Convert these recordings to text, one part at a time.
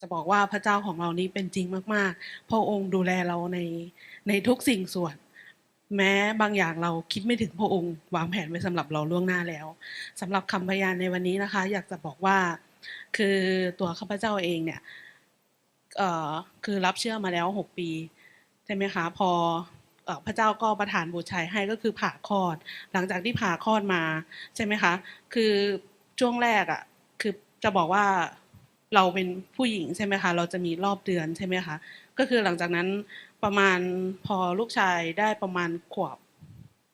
จะบอกว่าพระเจ้าของเรานี้เป็นจริงมากๆ พระองค์ดูแลเราในในทุกสิ่งส่วน แม้บางอย่างเราคิดไม่ถึงพระองค์วางแผนไว้สำหรับเราล่วงหน้าแล้วสำหรับคำพยานในวันนี้นะคะ อยากจะบอกว่าคือตัวข้าพเจ้าเองเนี่ยเอ่อคือรับเชื่อมาแล้วหกปีใช่ไหมคะพอพระเจ้าก็ประทานบุตรชัยให้ก็คือผ่าคลอด หลังจากที่ผ่าคลอดมาใช่ไหมคะ คือช่วงแรกอะคือจะบอกว่า เราเป็นผู้หญิงใช่ไหมคะเราจะมีรอบเดือนใช่ไหมคะก็คือหลังจากนั้นประมาณพอลูกชายได้ประมาณขวบ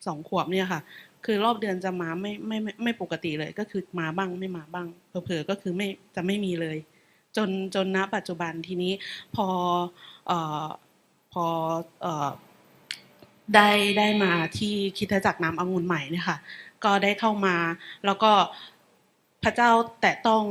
สองขวบเนี่ยค่ะ คือรอบเดือนจะมาไม่ไม่ไม่ไม่ปกติเลย ก็คือมาบ้างไม่มาบ้างเผลอๆก็คือไม่จะไม่มีเลย จนจนณปัจจุบันทีนี้พออพออได้ได้มาที่คิดจักรน้ำองุ่นใหม่เนี่ยค่ะ ก็ได้เข้ามาแล้วก็พระเจ้าแตะต้อง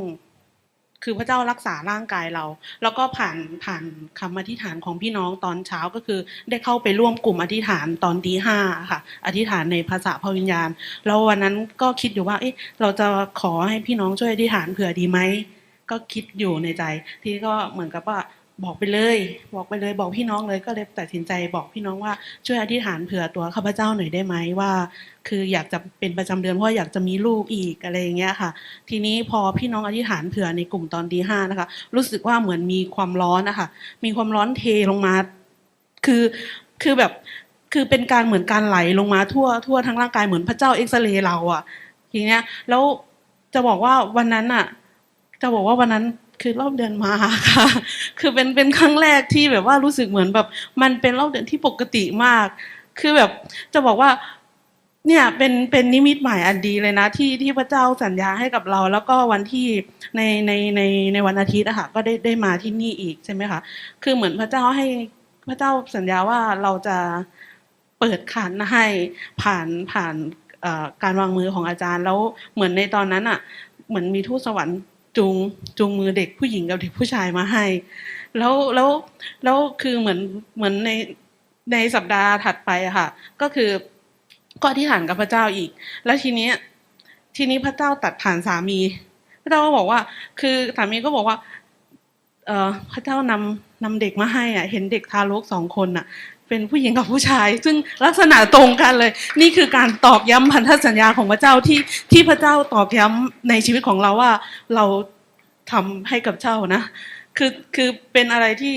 คือพระเจ้ารักษาร่างกายเรา แล้วก็ผ่านผ่านคำอธิษฐานของพี่น้องตอนเช้าก็คือ ได้เข้าไปร่วมกลุ่มอธิษฐานตอนตีห้าค่ะ อธิษฐานในภาษาพระวิญญาณ แล้ววันนั้นก็คิดอยู่ว่าเอ๊ะเราจะขอให้พี่น้องช่วยอธิษฐานเผื่อดีไหมก็คิดอยู่ในใจ ที่ก็เหมือนกับว่า บอกไปเลย บอกไปเลยบอกพี่น้องเลยก็เลยตัดสินใจบอกพี่น้องว่าช่วยอธิษฐานเผื่อตัวข้าพเจ้าหน่อยได้ไหมว่า คืออยากจะเป็นประจำเดือนเพราะอยากจะมีลูกอีกอะไรอย่างเงี้ยค่ะ ทีนี้พอพี่น้องอธิษฐานเผื่อในกลุ่มตอนตีห้านะคะ รู้สึกว่าเหมือนมีความร้อนนะคะมีความร้อนเทลงมา คือคือแบบคือเป็นการเหมือนการไหลลงมาทั่วทั่วทั้งร่างกายเหมือนพระเจ้าเอ็กซเรย์เราอะทีเนี้ยแล้วจะบอกว่าวันนั้นอะจะบอกว่าวันนั้น คือรอบเดือนมาค่ะ คือเป็นเป็นครั้งแรกที่แบบว่ารู้สึกเหมือนแบบ มันเป็นรอบเดือนที่ปกติมาก คือแบบจะบอกว่าเนี่ยเป็นเป็นนิมิตหมายอันดีเลยนะ ที่ที่พระเจ้าสัญญาให้กับเรา แล้วก็วันที่ในในในในวันอาทิตย์อะค่ะก็ได้ได้มาที่นี่อีกใช่ไหมคะคือเหมือนพระเจ้าให้พระเจ้าสัญญาว่าเราจะเปิดขันให้ผ่านผ่านการวางมือของอาจารย์แล้วเหมือนในตอนนั้นอะเหมือนมีทูตสวรรค์ จูงจูงมือเด็กผู้หญิงกับเด็กผู้ชายมาให้ แล้วแล้วแล้วคือเหมือนเหมือนในในสัปดาห์ถัดไปอะค่ะ ก็คือก็อธิษฐานกับพระเจ้าอีก แล้วทีนี้ทีนี้พระเจ้าตัดผ่านสามี พระเจ้าก็บอกว่า คือสามีก็บอกว่า พระเจ้านำนำเด็กมาให้อะ เห็นเด็กทารกสองคนอะ เป็นผู้หญิงกับผู้ชาย ซึ่งลักษณะตรงกันเลย นี่คือการตอกย้ำพันธสัญญาของพระเจ้าที่ที่พระเจ้าตอกย้ำในชีวิตของเราว่าเราทำให้กับเจ้านะ คือคือเป็นอะไรที่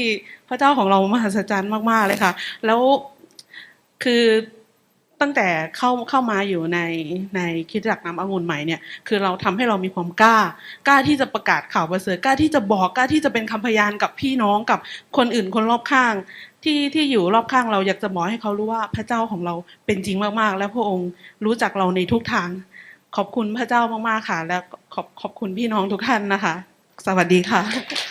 พระเจ้าของเรามหัศจรรย์มากๆเลยค่ะ แล้วคือ ตั้งแต่เข้าเข้ามาอยู่ในในคิดจักน้ำองุ่นใหม่เนี่ยคือเราทำให้เรามีความกล้า กล้าที่จะประกาศข่าวประเสริฐกล้าที่จะบอกกล้าที่จะเป็นคำพยานกับพี่น้องกับคนอื่นคนรอบข้าง ที่ที่อยู่รอบข้างเราอยากจะบอกให้เขารู้ว่าพระเจ้าของเราเป็นจริงมากๆ และพระองค์รู้จักเราในทุกทาง ขอบคุณพระเจ้ามากๆค่ะ และขอบขอบคุณพี่น้องทุกท่านนะคะ สวัสดีค่ะ